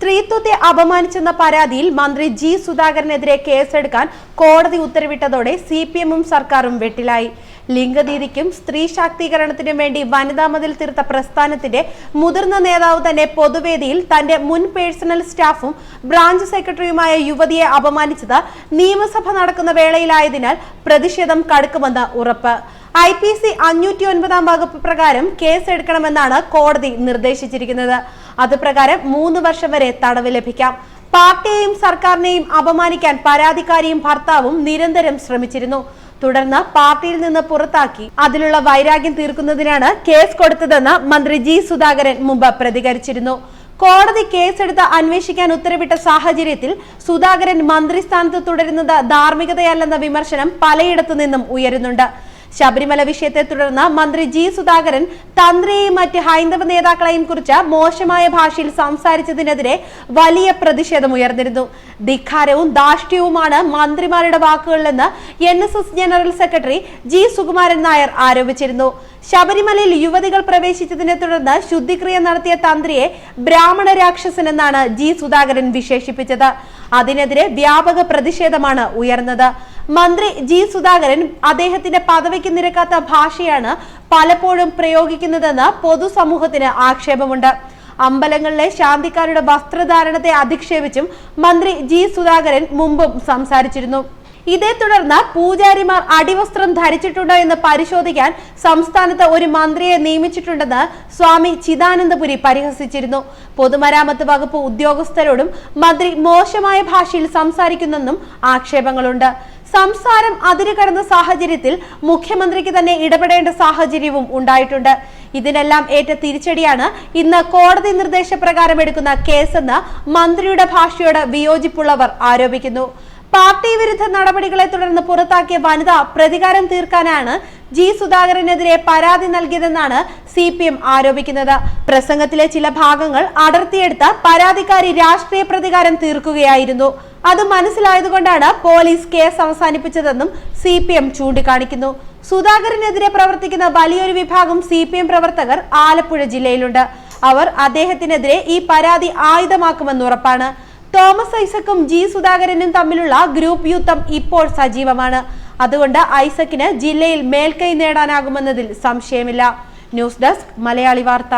സ്ത്രീത്വത്തെ അപമാനിച്ചെന്ന പരാതിയിൽ മന്ത്രി ജി സുധാകരനെതിരെ കേസെടുക്കാൻ കോടതി ഉത്തരവിട്ടതോടെ സി പി എമ്മും സർക്കാരും വെട്ടിലായി. ലിംഗനീതിക്കും സ്ത്രീ ശാക്തീകരണത്തിനും വേണ്ടി വനിതാ മതിൽ തീർത്ത പ്രസ്ഥാനത്തിന്റെ മുതിർന്ന നേതാവ് തന്നെ പൊതുവേദിയിൽ തന്റെ മുൻ പേഴ്സണൽ സ്റ്റാഫും ബ്രാഞ്ച് സെക്രട്ടറിയുമായ യുവതിയെ അപമാനിച്ചത് നിയമസഭ നടക്കുന്ന വേളയിലായതിനാൽ പ്രതിഷേധം കടുക്കുമെന്ന് ഉറപ്പ്. ഐ പി സി അഞ്ഞൂറ്റി ഒൻപതാം വകുപ്പ് പ്രകാരം കേസ് എടുക്കണമെന്നാണ് കോടതി നിർദ്ദേശിച്ചിരിക്കുന്നത്. അത് പ്രകാരം മൂന്ന് വർഷം വരെ തടവ് ലഭിക്കാം. പാർട്ടിയെയും സർക്കാരിനെയും അപമാനിക്കാൻ പരാതിക്കാരിയും ഭർത്താവും നിരന്തരം ശ്രമിച്ചിരുന്നു. തുടർന്ന് പാർട്ടിയിൽ നിന്ന് പുറത്താക്കി. അതിലുള്ള വൈരാഗ്യം തീർക്കുന്നതിനാണ് കേസ് കൊടുത്തതെന്ന് മന്ത്രി ജി സുധാകരൻ മുമ്പ് പ്രതികരിച്ചിരുന്നു. കോടതി കേസെടുത്ത് അന്വേഷിക്കാൻ ഉത്തരവിട്ട സാഹചര്യത്തിൽ സുധാകരൻ മന്ത്രിസ്ഥാനത്ത് തുടരുന്നത് ധാർമ്മികതയല്ലെന്ന വിമർശനം പലയിടത്തു നിന്നും ഉയരുന്നുണ്ട്. ശബരിമല വിഷയത്തെ തുടർന്ന് മന്ത്രി ജി സുധാകരൻ തന്ത്രിയെയും മറ്റ് ഹൈന്ദവ നേതാക്കളെയും കുറിച്ച് മോശമായ ഭാഷയിൽ സംസാരിച്ചതിനെതിരെ വലിയ പ്രതിഷേധം ഉയർന്നിരുന്നു. ധിഖാരവും ധാഷ്ട്യവുമാണ് മന്ത്രിമാരുടെ വാക്കുകളിലെന്ന് N S S general secretary G Sukumaran Nair ആരോപിച്ചിരുന്നു. ശബരിമലയിൽ യുവതികൾ പ്രവേശിച്ചതിനെ തുടർന്ന് ശുദ്ധിക്രിയ നടത്തിയ തന്ത്രിയെ ബ്രാഹ്മണ രാക്ഷസൻ എന്നാണ് ജി സുധാകരൻ വിശേഷിപ്പിച്ചത്. അതിനെതിരെ വ്യാപക പ്രതിഷേധമാണ് ഉയർന്നത്. മന്ത്രി ജി സുധാകരൻ അദ്ദേഹത്തിന്റെ പദവിക്ക് നിരക്കാത്ത ഭാഷയാണ് പലപ്പോഴും പ്രയോഗിക്കുന്നതെന്ന് പൊതുസമൂഹത്തിന് ആക്ഷേപമുണ്ട്. അമ്പലങ്ങളിലെ ശാന്തിക്കാരുടെ വസ്ത്രധാരണത്തെ അധിക്ഷേപിച്ചും മന്ത്രി ജി സുധാകരൻ മുമ്പും സംസാരിച്ചിരുന്നു. ഇതേ തുടർന്ന് പൂജാരിമാർ അടിവസ്ത്രം ധരിച്ചിട്ടുണ്ടോ എന്ന് പരിശോധിക്കാൻ സംസ്ഥാനത്ത് ഒരു മന്ത്രിയെ നിയമിച്ചിട്ടുണ്ടെന്ന് സ്വാമി ചിദാനന്ദപുരി പരിഹസിച്ചിരുന്നു. പൊതുമരാമത്ത് വകുപ്പ് ഉദ്യോഗസ്ഥരോടും മന്ത്രി മോശമായ ഭാഷയിൽ സംസാരിക്കുന്നെന്നും ആക്ഷേപങ്ങളുണ്ട്. സംസാരം അതിരുകടന്ന സാഹചര്യത്തിൽ മുഖ്യമന്ത്രിക്ക് തന്നെ ഇടപെടേണ്ട സാഹചര്യവും ഉണ്ടായിട്ടുണ്ട്. ഇതിനെല്ലാം ഏറ്റ തിരിച്ചടിയാണ് ഇന്ന് കോടതി നിർദ്ദേശപ്രകാരം എടുക്കുന്ന കേസെന്ന് മന്ത്രിയുടെ ഭാഷയോട് വിയോജിപ്പുള്ളവർ ആരോപിക്കുന്നു. പാർട്ടി വിരുദ്ധ നടപടികളെ തുടർന്ന് പുറത്താക്കിയ വനിത പ്രതികാരം തീർക്കാനാണ് ജി സുധാകരനെതിരെ പരാതി നൽകിയതെന്നാണ് സി പി എം ആരോപിക്കുന്നത്. പ്രസംഗത്തിലെ ചില ഭാഗങ്ങൾ അടർത്തിയെടുത്ത് പരാതിക്കാരി രാഷ്ട്രീയ പ്രതികാരം തീർക്കുകയായിരുന്നു. അത് മനസ്സിലായതുകൊണ്ടാണ് പോലീസ് കേസ് അവസാനിപ്പിച്ചതെന്നും സി പി എം ചൂണ്ടിക്കാണിക്കുന്നു. സുധാകരനെതിരെ പ്രവർത്തിക്കുന്ന വലിയൊരു വിഭാഗം സി പി എം പ്രവർത്തകർ ആലപ്പുഴ ജില്ലയിലുണ്ട്. അവർ അദ്ദേഹത്തിനെതിരെ ഈ പരാതി ആയുധമാക്കുമെന്ന് ഉറപ്പാണ്. തോമസ് ഐസക്കും ജി സുധാകരനും തമ്മിലുള്ള ഗ്രൂപ്പ് യുദ്ധം ഇപ്പോൾ സജീവമാണ്. അതുകൊണ്ട് ഐസക്കിന് ജില്ലയിൽ മേൽക്കൈ നേടാനാകുമെന്നതിൽ സംശയമില്ല. ന്യൂസ് ഡെസ്ക് മലയാളി വാർത്ത.